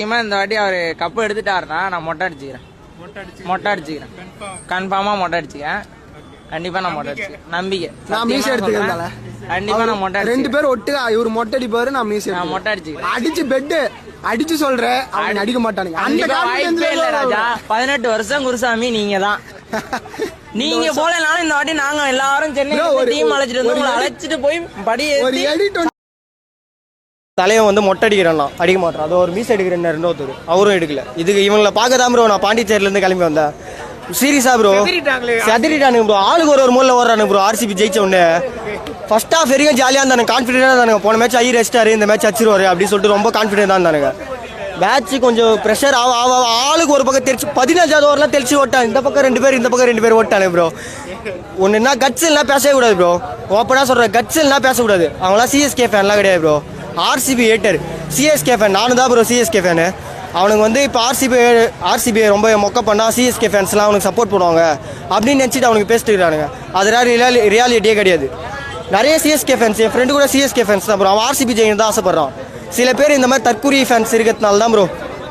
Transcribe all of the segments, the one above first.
சத்தியமா இந்த வாட்டி அவர் கப்பு எடுத்துட்டாருன்னா நான் மொட்டை அடிச்சுக்கிறேன். மொட்டை அடிச்சு மொட்டை அடிச்சுக்கிறேன். கன்ஃபார்ம் மொட்டை அடிச்சுக்கிறேன். கண்டிப்பா நான் மொட்டை அடிச்சுக்கிறேன். நம்பிக்கை. நான் மீசை சத்தியமா எடுத்துக்கிறேன்ல. சொல்றேன். கண்டிப்பா நான் மொட்டை ரெண்டு பேரும் ஒட்டுக்கா இவர் மொட்டை அடிப்பாரு நான் மீசி நான் மொட்டை அடிச்சுக்கிறேன். அடிச்சு பெட்டு அடிச்சு சொல்றேன் அவங்க அடிக்க மாட்டானுங்க. அந்த வாய்ப்பே இல்ல ராஜா. பதினெட்டு வருஷம் குருசாமி நீங்க தான் நீங்க போலனாலும் இந்த வாட்டி நாங்க எல்லாரும் சென்னை டீம் அழைச்சிட்டு வந்து உங்களை அழைச்சிட்டு போய் படி தலைவன் வந்து மொட்டை அடிக்கிறான் அடிக்க மாட்டான். அது ஒரு மீஸ் அடிக்கிறேன் ரெண்டாவது அவரும் எடுக்கல. இதுக்கு இவங்களை பார்க்க தான் ப்ரோ நான் பாண்டிச்சேரில இருந்து கிளம்பி வந்தேன். சீரியஸா ப்ரோ. செதறிட்டானுங்க ப்ரோ ஆளுக்கு ஒரு ஒரு மூலைல ஓடுறானுங்க ப்ரோ ஆர்சிபி ஜெயிச்ச உடனே. ஃபர்ஸ்ட் ஹாஃப் வரைக்கும் ஜாலியாக இருந்தானுங்க. கான்ஃபிடென்ட்டாக இருந்தானுங்க. போன மேட்ச் ஐ ரெஸ்டாரு இந்த மேட்ச் அச்சிருவாரு அப்படின்னு சொல்லிட்டு ரொம்ப கான்ஃபிடென்ட்டாக இருந்தானுங்க. மேட்ச் கொஞ்சம் ப்ரெஷர் ஆக ஆக ஆளுக்கு ஒரு பக்கம் தெரிச்சு பதினஞ்சாவது ஓவர்லாம் தெரிச்சு ஓட்டான். இந்த பக்கம் ரெண்டு பேர் இந்த பக்கம் ரெண்டு பேர் ஓட்டானே ப்ரோ ஒன்று என்ன கட்ஸ் எல்லாம் பேசவே கூடாது ப்ரோ ஓப்பனாக சொல்கிறேன் கட்ஸ் எல்லாம் பேசக்கூடாது. அவங்களாம் சிஎஸ்கே ஃபேன்லாம் கிடையாது bro RCB hater CSK fan நானும் தான் ப்ரோ சிஎஸ்கே ஃபேனு அவனுக்கு வந்து இப்போ ஆர்சிபி ஆர்சிபி ரொம்ப மொக்க பண்ணால் சிஎஸ்கே ஃபேன்ஸ்லாம் அவனுக்கு சப்போர்ட் பண்ணுவாங்க. அப்படின்னு நினச்சிட்டு அவனுக்கு பேசிட்டு இருக்கானுங்க. அதெல்லாம் ரியாலி ரியாலிட்டியே கிடையாது. நிறைய சிஎஸ்கே ஃபேன்ஸ் என் ஃப்ரெண்டு கூட சிஎஸ்கே ஃபேன்ஸ் தான் ப்ரோ அவன் ஆர்சிபி ஜெயின் தான் ஆசைப்படுறான். சில பேர் இந்த மாதிரி தற்கூரி ஃபேன்ஸ் இருக்கிறதுனால தான் ப்ரோ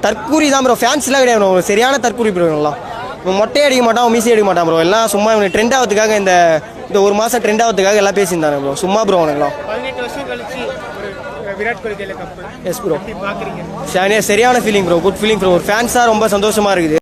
தற்கூரி தான் ப்ரோ ஃபேன்ஸ்லாம் கிடையாது சரியான தற்கூரி ப்ரோ எல்லாம் இவன் மொட்டையே அடிக்க மாட்டான் அவன் மீசி அடிக்க மாட்டான் ப்ரோ எல்லாம் சும்மா இவனுக்கு ட்ரெண்ட் ஆகிறதுக்காக இந்த இந்த ஒரு மாதம் ட்ரெண்ட் ஆகிறதுக்காக எல்லாம் பேசியிருந்தாங்க ப்ரோ சும்மா ப்ரோ அவனுக்குலாம் பதினெட்டு வருஷம் கழிச்சு ஒரு விராட் கோலி கையில கப்பு. எஸ் ப்ரோ சரியான feeling bro good feeling bro ஒரு ஃபேன்ஸாக ரொம்ப சந்தோஷமாக இருக்குது.